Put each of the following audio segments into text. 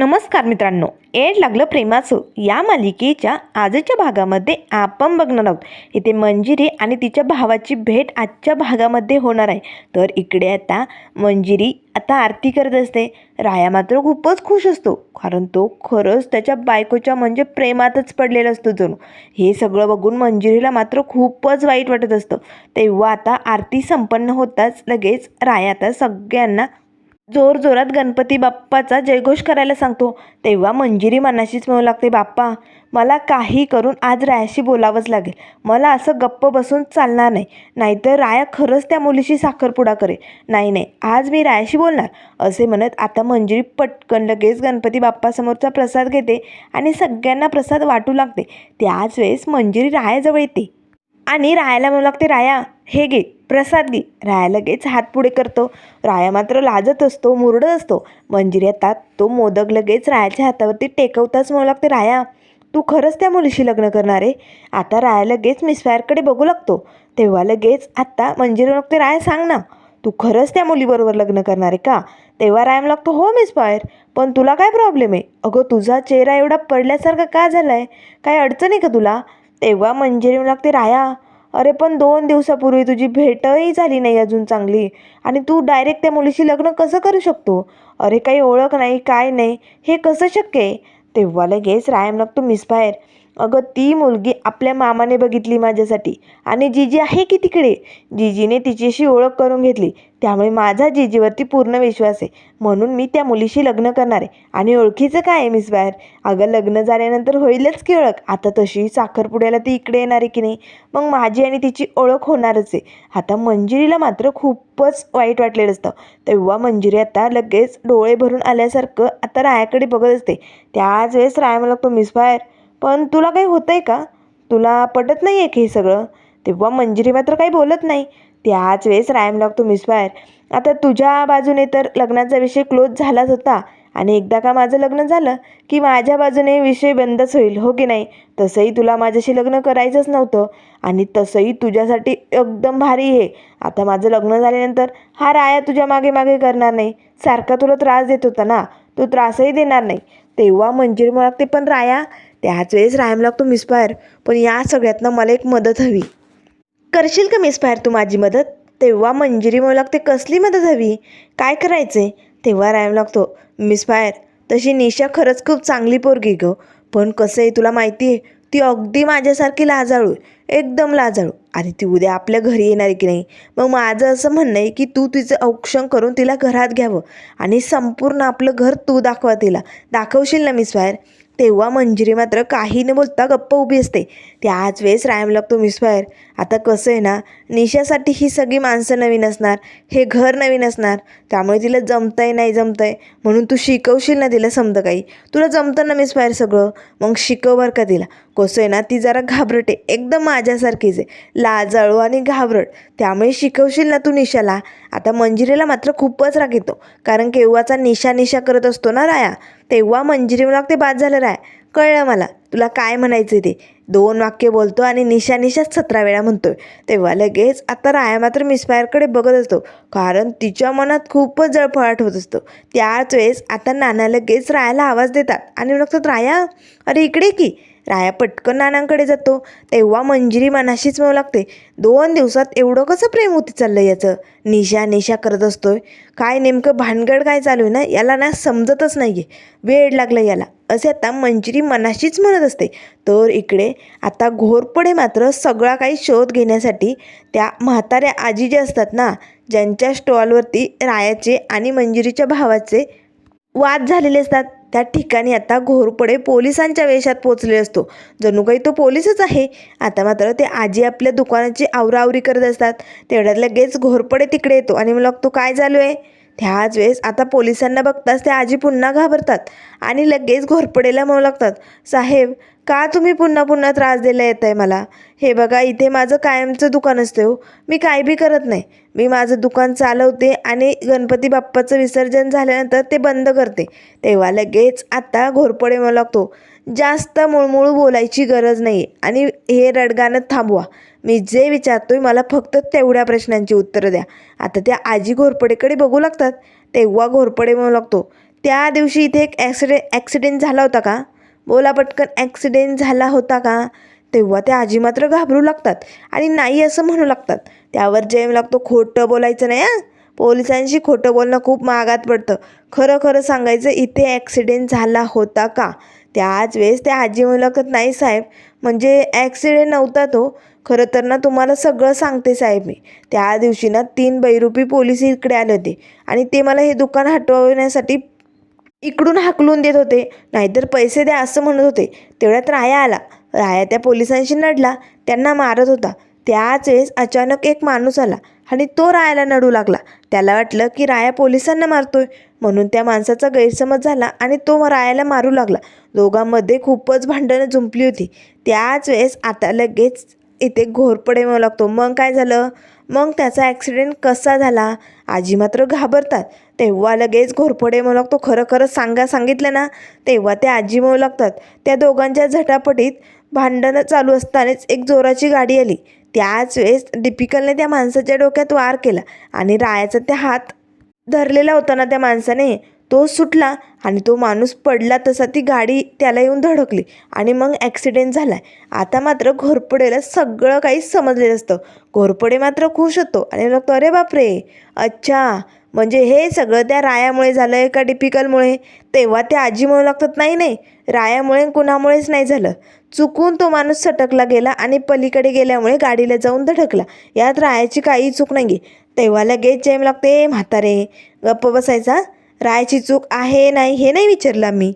नमस्कार मित्रांनो. एड लागलं प्रेमाचं. या मालिकेच्या आजच्या भागामध्ये आपण बघणार आहोत. इथे मंजिरी आणि तिच्या भावाची भेट आजच्या भागामध्ये होणार आहे. तर इकडे आता मंजिरी आता आरती करत असते. राया मात्र खूपच खुश असतो. कारण तो खरंच त्याच्या बायकोच्या म्हणजे प्रेमातच पडलेला असतो जणू. हे सगळं बघून मंजिरीला मात्र खूपच वाईट वाटत असतं. तेव्हा आता आरती संपन्न होताच लगेच राया आता सगळ्यांना जोर जोरात गणपती बाप्पाचा जयघोष करायला सांगतो. तेव्हा मंजिरी मनाशीच म्हणू लागते बाप्पा मला काही करून आज रायाशी बोलावंच लागेल. मला असं गप्प बसून चालणार नाही. नाहीतर राया खरंच त्या मुलीशी साखरपुडा करेल. नाही नाही आज मी रायाशी बोलणार. असे म्हणत आता मंजिरी पटकन लगेच गणपती बाप्पासमोरचा प्रसाद घेते आणि सगळ्यांना प्रसाद वाटू लागते. त्याच वेळेस मंजिरी रायाजवळ येते आणि रायाला म्हणू लागते राया हे घे. प्रसाद घे राया लगेच हात पुढे करतो. राया मात्र लाजत असतो मुरडत असतो. मंजिरी आता तो मोदक लगेच रायाच्या हातावरती टेकवताच म्हणू लागते राया तू खरंच त्या मुलीशी लग्न करणार आहे? आता राया लगेच मिसफायरकडे बघू लागतो. तेव्हा लगेच आत्ता मंजिरी लागते राया सांग ना तू खरंच त्या मुलीबरोबर लग्न करणार आहे का? तेव्हा रायम लागतो हो मिस फायर पण तुला काय प्रॉब्लेम आहे? अगं तुझा चेहरा एवढा पडल्यासारखा का झाला आहे काय अडचण आहे का तुला? तेव्हा मंजिरी लागते राया अरे पण दोन दिवसापूर्वी तुझी भेटही झाली नाही अजून चांगली. आणि तू डायरेक्ट त्या मुलीशी लग्न कसं करू शकतो? अरे काही ओळख नाही काय नाही हे कसं शक्य आहे? तेव्हा लगेच रायम लागतो मिसफायर अगं ती मुलगी आपल्या मामाने बघितली माझ्यासाठी. आणि जीजी आहे की तिकडे? जीजीने तिच्याशी ओळख करून घेतली. त्यामुळे माझा जीजीवरती पूर्ण विश्वास आहे. म्हणून मी त्या मुलीशी लग्न करणार आहे. आणि ओळखीचं काय आहे मिस बाहेर? अगं लग्न झाल्यानंतर होईलच की ओळख आता तशी साखरपुड्याला ती इकडे येणार आहे की नाही? मग माझी आणि तिची ओळख होणारच आहे. आता मंजिरीला मात्र खूपच वाईट वाटलेलं असतं. तेव्हा मंजिरी आता लगेच डोळे भरून आल्यासारखं आता रायाकडे बघत असते. त्याच वेळेस राया मला लागतो मिस बाहेर पण तुला काही होतं आहे का? तुला पटत नाही आहे की हे सगळं? तेव्हा मंजिरी मात्र काही बोलत नाही. त्याच वेळेस रायम लागतो मिसफायर आता तुझ्या बाजूने तर लग्नाचा विषय क्लोज झालाच होता. आणि एकदा का माझं लग्न झालं की माझ्या बाजूने विषय बंदच होईल हो की नाही? तसंही तुला माझ्याशी लग्न करायचंच नव्हतं. आणि तसंही तुझ्यासाठी एकदम भारी आहे आता माझं लग्न झाल्यानंतर हा राया तुझ्या मागे मागे करणार नाही. सारखा तुला त्रास देत होता ना? तू त्रासही देणार नाही. तेव्हा मंजिरी मला ते पण राया त्याच वेळेस रायम लागतो मिसफायर पण या सगळ्यातनं मला एक मदत हवी. करशील का मिसफायर तू माझी मदत? तेव्हा मंजिरी मला लागते कसली मदत हवी? काय करायचे तेव्हा रायम लागतो मिस फायर तशी निशा खरंच खूप चांगली पोरगी गं. पण कसं आहे तुला माहिती आहे ती अगदी माझ्यासारखी लाजाळू आहे, एकदम लाजाळू. आणि ती उद्या आपल्या घरी येणार आहे की नाही? मग माझं असं म्हणणं आहे की तू तिचं औक्षण करून तिला घरात घ्यावं आणि संपूर्ण आपलं घर तू दाखवा तिला. दाखवशील ना मिस फायर तेव्हा मंजिरी मात्र काही न बोलता गप्प उभी असते. त्याच वेळेस रायम लागतो मिसफायर आता कसं आहे ना निशासाठी ही सगळी माणसं नवीन असणार हे घर नवीन असणार त्यामुळे तिला जमतंय नाही जमतंय म्हणून तू शिकवशील ना तिला समजं काही. तुला जमतं ना मिसफायर सगळं? मग शिकव बरं का तिला. कसं आहे ना ती जरा घाबरटे एकदम माझ्यासारखीच आहे. लाजाळू आणि घाबरट. त्यामुळे शिकवशील ना तू निशाला. आता मंजिरीला मात्र खूपच राग येतो. कारण केव्हाचा निशा निशा करत असतो ना राया तेव्हा मंजिरी मला ते बाद झालं राया. कळलं मला. तुला काय म्हणायचं ते? दोन वाक्य बोलतो आणि निशा निशाच सतरा वेळा म्हणतोय. तेव्हा लगेच आता राया मात्र मिसफायरकडे बघत असतो. कारण तिच्या मनात खूपच जळफळाट होत असतो. त्याच वेळेस आता नाना लगेच रायाला आवाज देतात. आणि म्हणतात राया अरे इकडे की. राया पटकन नानांकडे जातो. तेव्हा मंजिरी मनाशीच म्हणू लागते दोन दिवसात एवढं कसं प्रेम होती चाललं याचं? निशा निशा करत असतोय. काय नेमकं भानगड काय चालू आहे ना? याला ना समजतच नाही आहे वेळ लागला याला. असे आता मंजिरी मनाशीच म्हणत असते. तर इकडे आता घोरपडे मात्र सगळा काही शोध घेण्यासाठी त्या म्हाताऱ्या आजी ज्या असतात ना ज्यांच्या स्टॉलवरती रायाचे आणि मंजिरीच्या भावाचे वाद झालेले असतात. त्या ठिकाणी आता घोरपडे पोलिसांच्या वेशात पोचले असतो. जणू काही तो पोलीसच आहे. आता मात्र ते आजी आपल्या दुकानाची आवराआवरी करत असतात. तेवढ्यात लगेच घोरपडे तिकडे येतो आणि मग तो काय चालू आहे? त्याच वेळेस आता पोलिसांना बघताच त्या आजी पुन्हा घाबरतात आणि लगेच घोरपडेला म्हणू लागतात. साहेब का तुम्ही पुन्हा पुन्हा त्रास दिला येत आहे मला? हे बघा इथे माझं कायमचं दुकान असते हो. मी काय बी करत नाही. मी माझं दुकान चालवते आणि गणपती बाप्पाचं विसर्जन झाल्यानंतर ते बंद करते. तेव्हा लगेच आता घोरपडे मला लागतो. जास्त मुळमुळू बोलायची गरज नाही आहे आणि हे रडगाणं थांबवा. मी जे विचारतोय मला फक्त तेवढ्या प्रश्नांची उत्तरं द्या. आता त्या आजी घोरपडेकडे बघू लागतात. तेव्हा घोरपडे म्हणू लागतो. त्या दिवशी इथे एक ॲक्सिडे ॲक्सिडेंट झाला होता का? बोला पटकन ॲक्सिडेंट झाला होता का? तेव्हा ते आजी मात्र घाबरू लागतात आणि नाही असं म्हणू लागतात. त्यावर जेम लागतो खोटं बोलायचं नाही हां? पोलिसांशी खोटं बोलणं खूप महागात पडतं. खरं खरं सांगायचं इथे ॲक्सिडेंट झाला होता का? त्याच वेळेस त्या आजी मुलाखत लागतात नाही साहेब म्हणजे ॲक्सिडेंट नव्हता तो. खरं तर ना तुम्हाला सगळं सांगते साहेब मी. त्या दिवशी ना तीन बैरुपी पोलीस इकडे आले होते आणि ते मला हे दुकान हटवण्यासाठी इकडून हाकलून देत होते. नाहीतर पैसे द्या असं म्हणत होते. तेवढ्यात राया आला. राया त्या पोलिसांशी नडला. त्यांना मारत होता. त्याच वेळेस अचानक एक माणूस आला आणि तो रायाला नडू लागला. त्याला वाटलं की राया पोलिसांना मारतोय. म्हणून त्या माणसाचा गैरसमज झाला आणि तो रायाला मारू लागला. दोघांमध्ये खूपच भांडणं जुंपली होती. त्याच वेळेस आता लगेच इथे घोरपडे म्हणू लागतो. मग काय झालं? मग त्याचा ॲक्सिडेंट कसा झाला? आजी मात्र घाबरतात. तेव्हा लगेच घोरपडे म्हणू लागतो खरं खरं सांगा सांगितलं ना तेव्हा ते आजी म्हणू लागतात. त्या दोघांच्या झटापटीत भांडणं चालू असतानाच एक जोराची गाडी आली. त्याच वेळेस दीपिकलने त्या माणसाच्या डोक्यात वार केला आणि रायाचा त्या हात धरलेला होता ना त्या माणसाने तो सुटला आणि तो माणूस पडला तसा ती गाडी त्याला येऊन धडकली आणि मग ॲक्सिडेंट झाला आता मात्र घोरपडेला सगळं काही समजलेलं असतं. घोरपडे मात्र खुश होतो आणि म्हणतो अरे बापरे! अच्छा! म्हणजे हे सगळं त्या रायामुळे झालं आहे का डिपिकलमुळे तेव्हा ते आजी म्हणू लागतात नाही नाही रायामुळे कुणामुळेच नाही झालं. चुकून तो माणूस सटकला गेला आणि पलीकडे गेल्यामुळे गाडीला जाऊन धडकला. यात रायाची काही चूक नाही तेव्हा लगेच जेम लागते म्हातारे गप्प बसायचा. रायाची चूक आहे नाही हे नाही विचारलं मी.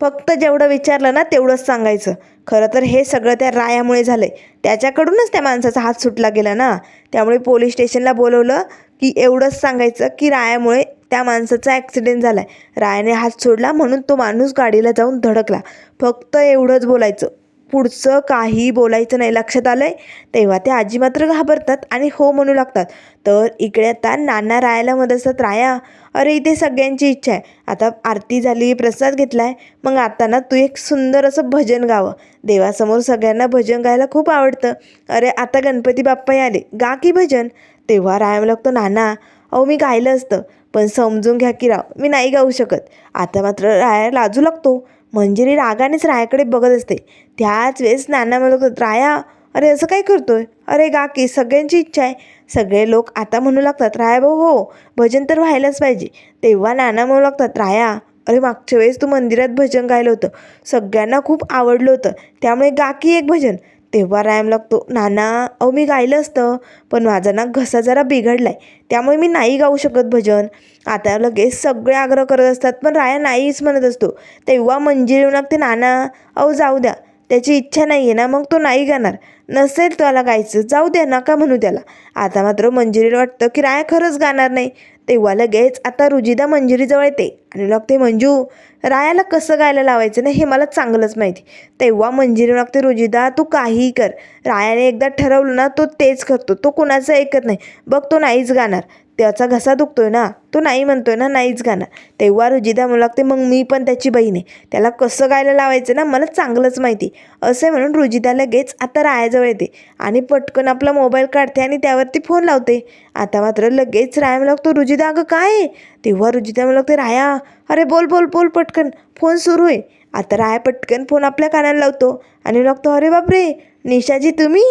फक्त जेवढं विचारलं ना तेवढंच सांगायचं. खरं तर हे सगळं त्या रायामुळे झालं आहे त्याच्याकडूनच त्या माणसाचा हात सुटला गेला ना. त्यामुळे पोलीस स्टेशनला बोलवलं. की एवढंच सांगायचं की रायामुळे त्या माणसाचा ॲक्सिडेंट झाला आहे रायाने हात सोडला म्हणून तो माणूस गाडीला जाऊन धडकला. फक्त एवढंच बोलायचं. पुढचं काही बोलायचं नाही. लक्षात आलं आहे तेव्हा ते आजी मात्र घाबरतात आणि हो म्हणू लागतात. तर इकडे आता नाना रायाला मदत असतात राया. अरे इथे सगळ्यांची इच्छा आहे. आता आरती झाली प्रसाद घेतला आहे मग आता ना तू एक सुंदर असं भजन गावं. देवासमोर सगळ्यांना भजन गायला खूप आवडतं. अरे आता गणपती बाप्पा आले. गा की भजन? तेव्हा राया लागतो नाना अहो मी गायलं असतं. पण समजून घ्या की राव मी नाही गाऊ शकत. आता मात्र राया लाजू लागतो. मंजिरी रागानेच रायाकडे बघत असते. त्याच वेळेस नाना म्हणत राया अरे असं काय करतोय? अरे गा की सगळ्यांची इच्छा आहे. सगळे लोक आता म्हणू लागतात राया भाऊ हो भजन तर व्हायलाच पाहिजे. तेव्हा नाना म्हणू लागतात राया अरे मागच्या वेळेस तू मंदिरात भजन गायलं होतं. सगळ्यांना खूप आवडलं होतं. त्यामुळे गा की एक भजन. तेव्हा रायम लागतो नाना अहो मी गायलं असतं पण माझा ना घसा जरा बिघडला आहे त्यामुळे मी नाही गाऊ शकत भजन. आता लगेच सगळे आग्रह करत असतात पण राया नाहीच म्हणत असतो. तेव्हा मंजिरी येऊन लागते नाना अहो जाऊ द्या त्याची इच्छा नाही आहे ना मग तो नाही गाणार. नसेल त्याला गायचं. जाऊ द्या नका म्हणू त्याला. आता मात्र मंजिरीला वाटतं की राया खरंच गाणार नाही. तेव्हा लगेच आता रुजिदा मंजिरीजवळ येते आणि लागते मंजू रायाला कसं गायला लावायचं ना हे मला चांगलंच माहिती. तेव्हा मंजिरी लागते रुजिदा तू काहीही कर. रायाने एकदा ठरवलं ना तो तेच करतो. तो कुणाचं ऐकत नाही. बघ तो नाहीच गाणार. त्याचा घसा दुखतोय ना तो नाही म्हणतोय ना नाहीच गाणं. तेव्हा रुजिदा म्हणू लागते मग मी पण त्याची बहीण आहे. त्याला कसं गायला लावायचं ना मला चांगलंच माहिती. असे म्हणून रुजिदा लगेच आता रायाजवळ येते आणि पटकन आपला मोबाईल काढते आणि त्यावरती फोन लावते. आता मात्र लगेच राया म्हणू लागतो रुजिदा अगं काय आहे? तेव्हा रुजिदा म्हणू लागते राया अरे बोल बोल बोल पटकन फोन सुरू आहे. आता राया पटकन फोन आपल्या कानाला लावतो आणि लागतो अरे बापरे निशाजी तुम्ही?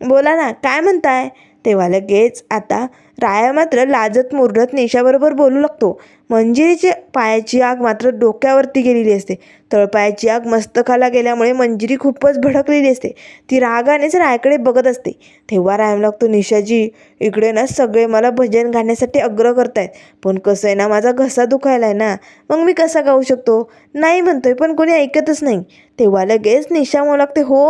बोला ना काय म्हणताय? तेव्हा लगेच आता राया मात्र लाजत मुरडत निशाबरोबर बोलू लागतो. मंजिरीची पायाची आग मात्र डोक्यावरती गेलेली असते. तळपायाची आग मस्तकाला गेल्यामुळे मंजिरी खूपच भडकलेली असते. ती रागानेच रायकडे बघत असते. तेव्हा रायम लागतो निशाजी इकडे ना सगळे मला भजन गाण्यासाठी आग्रह करतायत. पण कसं आहे ना माझा घसा दुखायला आहे ना. मग मी कसा गाऊ शकतो? नाही म्हणतोय पण कोणी ऐकतच नाही. तेव्हा लगेच निशा म्हणू लागते हो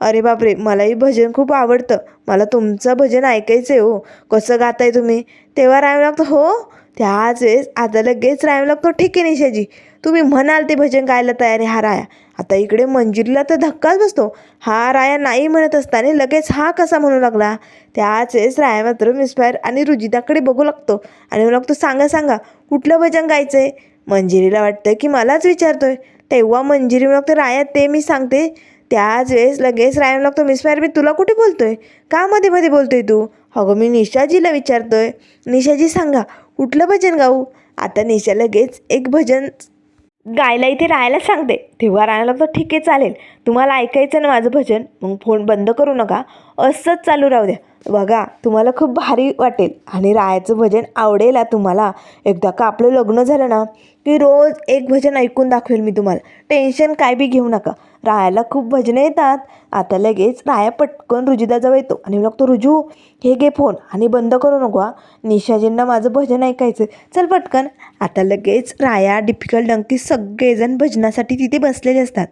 अरे बापरे मलाही भजन खूप आवडतं. मला तुमचं भजन ऐकायचं आहे हो. कसं गाताय तुम्ही? तेव्हा रायम लागतो हो त्याच वेळेस आता लगेच रायम लागतो. ठीक आहे निशाजी. तुम्ही म्हणाल ते भजन गायला तयार आहे हा राया. आता इकडे मंजिरीला तर धक्काच बसतो. हा राया नाही म्हणत असताना लगेच हा कसा म्हणू लागला? त्याच वेळेस राया मात्र मिसफायर आणि रुजिताकडे बघू लागतो. आणि म्हणू लागतो सांगा सांगा कुठलं भजन गायचं आहे मंजिरीला वाटतं की मलाच विचारतोय. तेव्हा मंजिरी लागते राया ते मी सांगते. त्याच वेळेस लगेच रायम लागतो मिसफायर मी तुला कुठे बोलतोय? का मध्ये मध्ये बोलतोय तू? अगं मी निशाजीला विचारतोय. निशाजी सांगा कुठलं भजन गाऊ. आता निशा लगेच एक भजन गायला इथे राहायला सांगते. तेव्हा राहायला तर ठीक आहे चालेल. तुम्हाला ऐकायचं ना माझं भजन मग फोन बंद करू नका. असंच चालू राहू द्या. बघा तुम्हाला खूप भारी वाटेल आणि रायाचं भजन आवडेल तुम्हाला. एकदा का आपलं लग्न झालं ना की रोज एक भजन ऐकून दाखवेल मी तुम्हाला. टेन्शन काय बी घेऊ नका. रायाला खूप भजनं येतात. आता लगेच राया पटकन रुजिदाजवळ येतो आणि मग तो रुजू हे घे फोन आणि बंद करू नको हा. निशाजींना माझं भजन ऐकायचं चल पटकन. आता लगेच राया डिफिकल्ट डंकी सगळेजण भजनासाठी तिथे बसलेले असतात.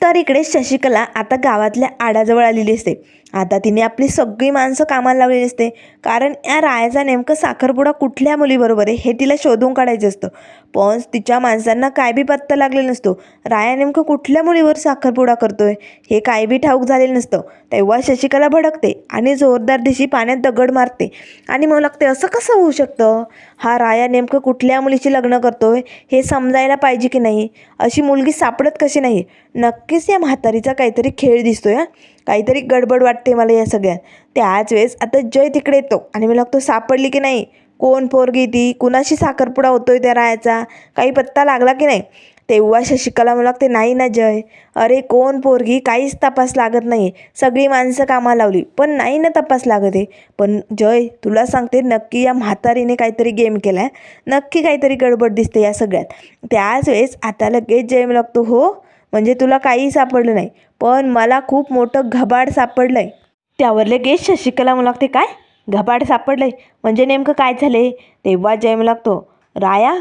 तर इकडे शशिकला आता गावातल्या आडाजवळ आलेली असते. आता तिने आपली सगळी माणसं कामाला लावलेली असते. कारण या रायाचा नेमकं साखरपुडा कुठल्या मुलीबरोबर आहे हे तिला शोधून काढायचं असतं. पण तिच्या माणसांना काय बी पत्ता लागलेला नसतो. राया नेमकं कुठल्या मुलीवर साखरपुडा करतोय हे काय बी ठाऊक झालेलं नसतं. तेव्हा शशिकला भडकते आणि जोरदार दिशी पाण्यात दगड मारते. आणि मग लागते असं कसं होऊ शकतं? हा राया नेमकं कुठल्या मुलीशी लग्न करतोय हे समजायला पाहिजे की नाही? अशी मुलगी सापडत कशी नाही? नक्कीच या म्हातारीचा काहीतरी खेळ दिसतोय हा. काहीतरी गडबड वाटते मला या सगळ्यात. त्याच वेळेस आता जय तिकडे येतो. आणि मला लागतो सापडली की नाही? कोण पोरगी ती? कुणाशी साखरपुडा होतोय त्या रायाचा काही पत्ता लागला की नाही? तेव्हा शशिकला मला लागते नाही ना जय. अरे कोण पोरगी? काहीच तपास लागत नाही सगळी माणसं कामाला लावली. पण नाही ना तपास लागत आहे. पण जय तुला सांगते नक्की या म्हातारीने काहीतरी गेम केला आहे नक्की काहीतरी गडबड दिसते या सगळ्यात. त्याच वेळेस आता लगेच जय मला लागतो हो म्हणजे तुला काही सापडलं नाही. पण मला खूप मोठं घबाड सापडलं आहे त्यावर लगेच शशिकला म्हणू लागते काय? घबाड सापडलंय? म्हणजे नेमकं काय झाले तेव्हा जय मला लागतो राया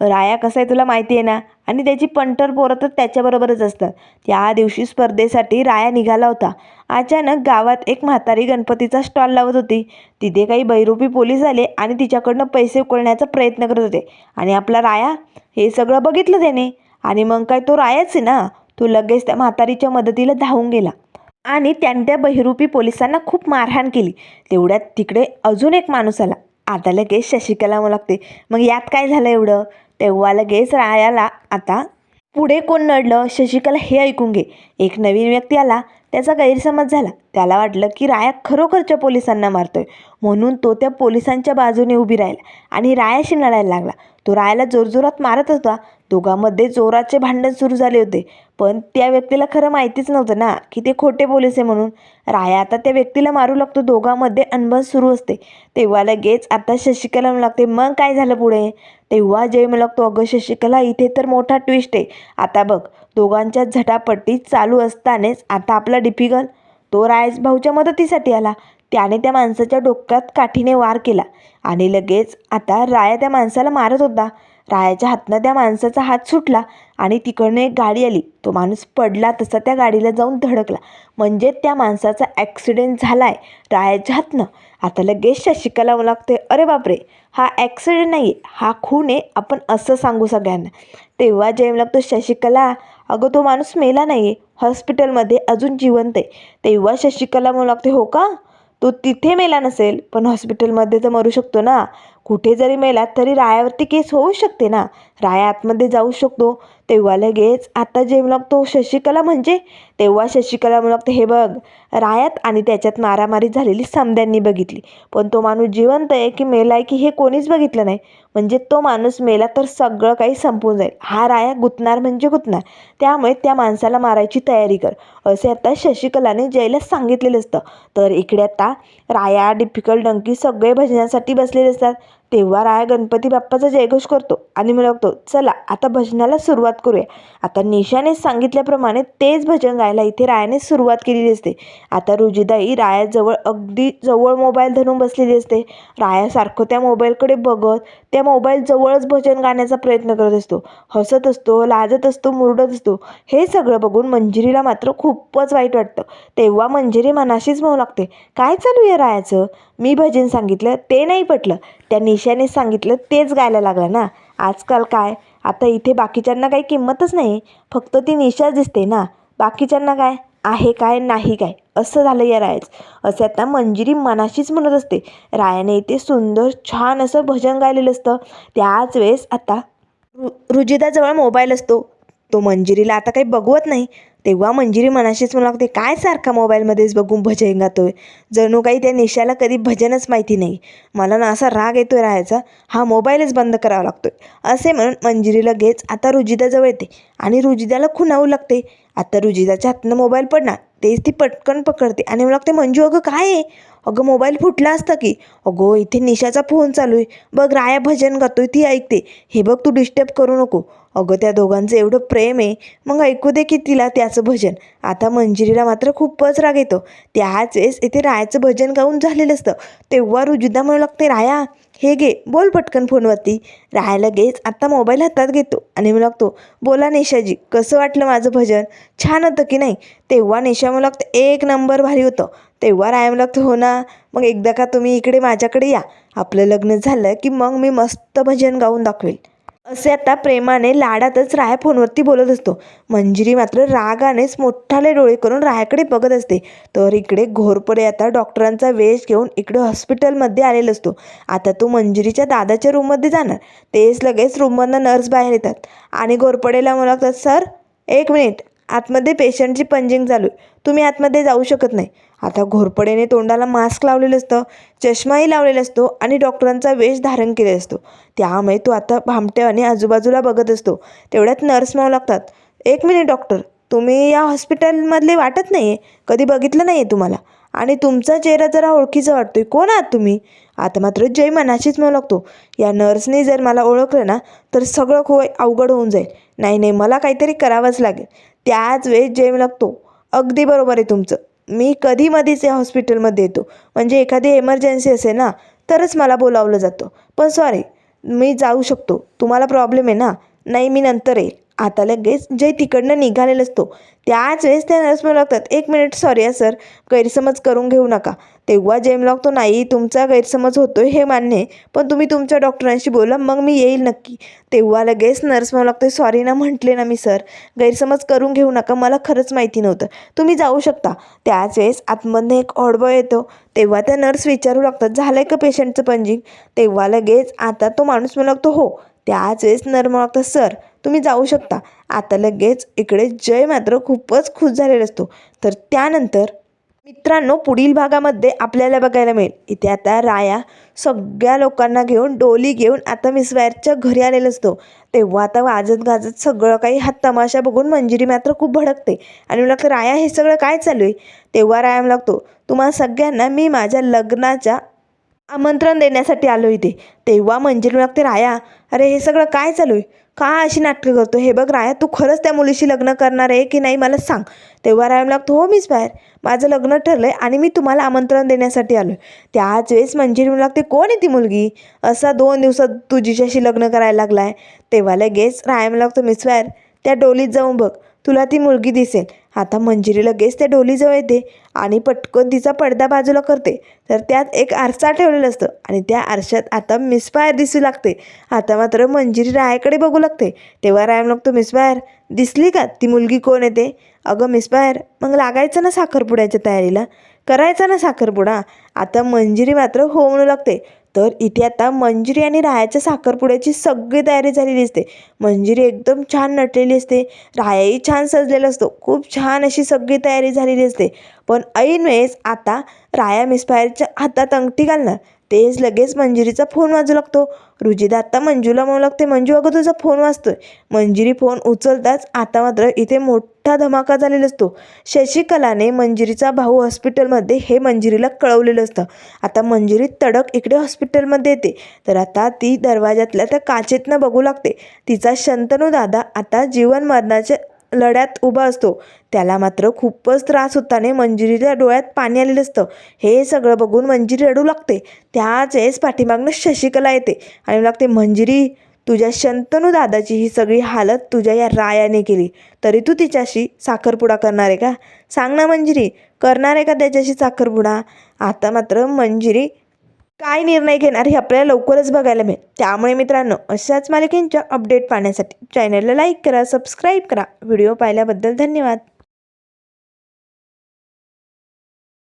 राया कसं आहे तुला माहिती आहे ना? आणि त्याची पंटर पोरं तर त्याच्याबरोबरच असतात. त्या दिवशी स्पर्धेसाठी राया निघाला होता. अचानक गावात एक म्हातारी गणपतीचा स्टॉल लावत होती. तिथे काही बैरूपी पोलीस आले आणि तिच्याकडनं पैसे उकळण्याचा प्रयत्न करत होते. आणि आपला राया? हे सगळं बघितलं त्याने? आणि मग काय तो रायाच आहे ना? तो लगेच त्या म्हातारीच्या मदतीला धावून गेला आणि त्याने त्या बहिरूपी पोलिसांना खूप मारहाण केली. तेवढ्यात तिकडे अजून एक माणूस आला. आता लगेच शशिकला लागते मग यात काय झालं एवढं? तेव्हा लगेच रायाला आता पुढे कोण नडलं? शशिकला हे ऐकून घे. एक नवीन व्यक्ती आला. त्याचा गैरसमज झाला. त्याला वाटलं की राया खरोखरच्या पोलिसांना मारतोय. म्हणून तो त्या पोलिसांच्या बाजूने उभी राहिला आणि रायाशी लढायला लागला. तो रायाला जोरजोरात मारत होता. दोघांमध्ये जोराचे भांडण सुरू झाले होते. पण त्या व्यक्तीला खरं माहितीच नव्हतं ना की ते खोटे पोलीस आहे म्हणून. राया आता त्या व्यक्तीला मारू लागतो. दोघांमध्ये अनबन सुरू असते. तेव्हा लगेच आता शशिकला म्हणू लागते मग काय झालं पुढे? तेव्हा जय म्हणू लागतो अगं शशिकला इथे तर मोठा ट्विस्ट आहे. आता बघ दोघांच्या झटापट्टी चालू असतानाच आता आपला डिफिकल तो रायस भाऊच्या मदतीसाठी आला. त्याने त्या माणसाच्या डोक्यात काठीने वार केला आणि लगेच आता राया त्या माणसाला मारत होता. रायाच्या हातनं त्या माणसाचा हात सुटला आणि तिकडनं एक गाडी आली. तो माणूस पडला तसा त्या गाडीला जाऊन धडकला. म्हणजे त्या माणसाचा ॲक्सिडेंट झाला आहे रायाच्या हातनं. आता लगेच शशिकला लागते अरे बापरे हा ॲक्सिडेंट नाही आहे हा खून आहे. आपण असं सांगू सगळ्यांना. तेव्हा जेम लागतो शशिकला अगं तो माणूस मेला नाही आहे हॉस्पिटलमध्ये अजून जिवंत आहे. तेव्हा शशिकला म्हणू लागते हो का? तो तिथे मेला नसेल पण हॉस्पिटलमध्ये तर मरू शकतो ना. कुठे जरी मेलात तरी रायावरती केस होऊ शकते ना? राया आतमध्ये जाऊ शकतो. तेव्हा लगेच आता जे लागतो शशिकला म्हणजे? तेव्हा शशिकला लागतं हे बघ रायात आणि त्याच्यात मारामारी झालेली समद्यांनी बघितली. पण तो माणूस जिवंत आहे की मेला आहे की हे कोणीच बघितलं नाही. म्हणजे तो माणूस मेला तर सगळं काही संपून जाईल. हा राया गुतणार म्हणजे गुतणार. त्यामुळे त्या माणसाला मारायची तयारी कर. असे आता शशिकलाने जयला सांगितलेलं असतं. तर इकडे आता राया डिफिकल्ट डंकी सगळे भजनासाठी बसलेले असतात. तेव्हा राया गणपती बाप्पाचा जयघोष करतो आणि मिळवतो. चला आता भजनाला सुरुवात करूया. आता निशाने सांगितल्याप्रमाणे तेच भजन गायला इथे रायाने सुरुवात केलेली असते. आता रुजिदाई रायाजवळ अगदी जवळ मोबाईल धरून बसलेली असते. रायासारखं त्या मोबाईलकडे बघत त्या मोबाईल जवळच भजन गाण्याचा प्रयत्न करत असतो. हसत असतो लाजत असतो मुरडत असतो. हे सगळं बघून मंजिरीला मात्र खूपच वाईट वाटतं. तेव्हा मंजिरी मनाशीच म्हणू लागते. काय चालू आहे रायाचं? मी भजन सांगितलं ते नाही पटलं. त्या निशाने सांगितलं तेच गायला लागलं ना. आजकाल काय? आता इथे बाकीच्यांना काही किंमतच नाही. फक्त ती निशाच दिसते ना. बाकीच्यांना काय? आहे काय? नाही काय? असं झालं या रायाचं. असं आता मंजिरी मनाशीच म्हणत असते. रायाने इथे सुंदर छान असं भजन गायलेलं असतं. त्याच वेळेस आता रु रुजिदाजवळ मोबाईल असतो. तो मंजिरीला आता काही बघवत नाही. तेव्हा मंजिरी मनाशीच म्हणू लागते काय सारखा मोबाईलमध्येच बघून भजन गातोय? जणू काही त्या निशाला कधी भजनच माहिती नाही. मला ना असा राग येतोय राहायचा. हा मोबाईलच बंद करावा लागतोय. असे म्हणून मंजिरी लगेच आता रुजिदाजवळ येते आणि रुजिदाला खुणावू लागते. आता रुजिदाच्या हातनं मोबाईल पडणार. तेच ती पटकन पकडते आणि मला लागते मंजू अगं काय आहे? अगं मोबाईल फुटला असता की. अगो इथे निशाचा फोन चालू आहे. बघ राया भजन गातोय ती ऐकते. हे बघ तू डिस्टर्ब करू नको. अगं त्या दोघांचं एवढं प्रेम आहे. मग ऐकू दे की तिला त्याचं भजन. आता मंजिरीला मात्र खूपच राग येतो. त्याच वेळेस इथे रायाचं भजन गाऊन झालेलं असतं. तेव्हा रुजुदा म्हणू लागते राया हे घे बोल पटकन फोनवरती. राहायला लगेच आत्ता मोबाईल हातात घेतो आणि म्हणू लागतो बोला निशाजी कसं वाटलं माझं भजन? छान होतं की नाही? तेव्हा निशा मला लागतं एक नंबर भारी होतं. तेव्हा राया म्हणू हो ना मग एकदा का तुम्ही इकडे माझ्याकडे या. आपलं लग्न झालं की मग मी मस्त भजन गाऊन दाखवेल. असे आता प्रेमाने लाडातच राया फोनवरती बोलत असतो. मंजिरी मात्र रागानेच मोठाले डोळे करून रायाकडे बघत असते. तर इकडे घोरपडे आता डॉक्टरांचा वेश घेऊन इकडे हॉस्पिटलमध्ये आलेला असतो. आता तो मंजिरीच्या दादाच्या रूममध्ये जाणार. तेच लगेच रूममधनं नर्स बाहेर येतात. आणि घोरपडेला मला सर एक मिनिट. आतमध्ये पेशंटची पंजिंग चालू आहे. तुम्ही आतमध्ये जाऊ शकत नाही. आता घोरपडेने तोंडाला मास्क लावलेलं असतं चष्माही लावलेला असतो आणि डॉक्टरांचा वेश धारण केलेला असतो. त्यामुळे तो आता भामट्याने आजूबाजूला बघत असतो. तेवढ्यात नर्स मावू लागतात एक मिनिट डॉक्टर तुम्ही या हॉस्पिटलमधले वाटत नाही आहे कधी बघितलं नाही आहे तुम्हाला? आणि तुमचा चेहरा जरा ओळखीचा वाटतोय कोण आहात तुम्ही? आता मात्र जय मनाशीच म्हणू लागतो या नर्सने जर मला ओळखलं ना तर सगळं खो अवघड होऊन जाईल. नाही नाही मला काहीतरी करावंच लागेल. त्याच वेळेस जय लागतो अगदी बरोबर आहे तुमचं. मी कधी मधीच या हॉस्पिटलमध्ये येतो. म्हणजे एखादी एमर्जन्सी असेल ना तरच मला बोलावलं जातं. पण सॉरी मी जाऊ शकतो. तुम्हाला प्रॉब्लेम आहे ना? नाही मी नंतर येईल. आता लगेच जय तिकडनं निघालेलं असतो त्याच वेळेस त्या नर्स म्हणू लागतात एक मिनिट सॉरी आहे सर गैरसमज करून घेऊ नका. तेव्हा जेम लागतो नाही तुमचा गैरसमज होतो हे मान्य आहे. पण तुम्ही तुमच्या डॉक्टरांशी बोला मग मी येईल नक्की. तेव्हा लगेच नर्स म्हणू लागतोय सॉरी ना म्हटले ना मी सर गैरसमज करून घेऊ नका. मला खरंच माहिती नव्हतं. तुम्ही जाऊ शकता. त्याच वेळेस आतमधनं एक ऑडबॉय येतो. तेव्हा त्या नर्स विचारू लागतात झालं आहे का पेशंटचं पंजिंग? तेव्हा लगेच आता तो माणूस म्हणू लागतो हो त्याच वेळेस नर्मळ म्हणू सर तुम्ही जाऊ शकता. आता लगेच इकडे जय मात्र खूपच खुश झालेला असतो. तर त्यानंतर मित्रांनो पुढील भागामध्ये आपल्याला बघायला मिळेल. इथे आता राया सगळ्या लोकांना घेऊन डोली घेऊन आता मिसवायरच्या घरी आलेला असतो. तेव्हा आता वाजत गाजत सगळं काही हा तमाशा बघून मंजिरी मात्र खूप भडकते. आणि मला लागतं राया हे सगळं काय चालू आहे? तेव्हा राया मला लागतो तुम्हाला सगळ्यांना मी माझ्या लग्नाच्या आमंत्रण देण्यासाठी आलो इथे. तेव्हा मंजिरी लागते राया अरे हे सगळं काय चालू आहे का अशी नाटकं करतो? हे बघ राया तू खरंच त्या मुलीशी लग्न करणार आहे की नाही मला सांग. तेव्हा राया लागतो हो मिस बाहेर. माझं लग्न ठरलं आहे आणि मी तुम्हाला आमंत्रण देण्यासाठी आलो आहे त्याच वेळेस मंजिरी म्हणू लागते कोण आहे ती मुलगी? असा दोन दिवसात तुझीच्याशी लग्न करायला लागला आहे तेव्हा लगेच राया मला लागतो मिस बाहेर. त्या डोलीत जाऊन बघ. तुला ती मुलगी दिसेल. आता मंजिरी लगेच त्या डोलीजवळ येते आणि पटकन तिचा पडदा बाजूला करते. तर त्यात एक आरसा ठेवलेला असतं आणि त्या आरशात आता मिसफायर दिसू लागते. आता मात्र मंजिरी रायाकडे बघू लागते. तेव्हा राय म्हणतो मिस मिसफायर दिसली का? ती मुलगी कोण येते अगं मिसफायर मग लागायचं ना साखरपुड्याच्या तयारीला? करायचा ना साखरपुडा? आता मंजिरी मात्र हो म्हणू लागते. तर इथे आता मंजिरी आणि रायाच्या साखरपुड्याची सगळी तयारी झालेली असते. मंजिरी एकदम छान नटलेली असते. रायाही छान सजलेला असतो. खूप छान अशी सगळी तयारी झालेली असते. पण ऐन वेळेस आता राया मिसफायरच्या हातात अंगठी घालणार. तेच लगेच मंजिरीचा फोन वाजू लागतो. रुजिदा आत्ता मंजूला म्हणू लागते मंजू अगं तुझा फोन वाजतोय. मंजिरी फोन उचलताच आता मात्र इथे मोठा धमाका झालेला असतो. शशिकलाने मंजिरीचा भाऊ हॉस्पिटलमध्ये हे मंजिरीला कळवलेलं असतं. आता मंजिरी तडक इकडे हॉस्पिटलमध्ये येते. तर आता ती दरवाजातल्या त्या काचेतनं बघू लागते. तिचा शंतनू दादा आता जीवन मरणाच्या लढ्यात उभा असतो. त्याला मात्र खूपच त्रास होताने मंजिरीच्या डोळ्यात पाणी आलेलं असतं. हे सगळं बघून मंजिरी रडू लागते. त्याच वेळेस पाठीमागनं शशिकला येते. आणि लागते मंजिरी तुझ्या शंतनू दादाची ही सगळी हालत तुझ्या या रायाने केली. तरी तू तिच्याशी साखरपुडा करणार आहे का? सांग ना मंजिरी करणार आहे का त्याच्याशी साखरपुडा? आता मात्र मंजिरी काय निर्णय घेणार हे आपल्याला लवकरच बघायला मिळेल. त्यामुळे मित्रांनो अशाच मालिकेंच्या अपडेट पाहण्यासाठी चॅनलला लाईक करा सबस्क्राईब करा. व्हिडिओ पाहिल्याबद्दल धन्यवाद.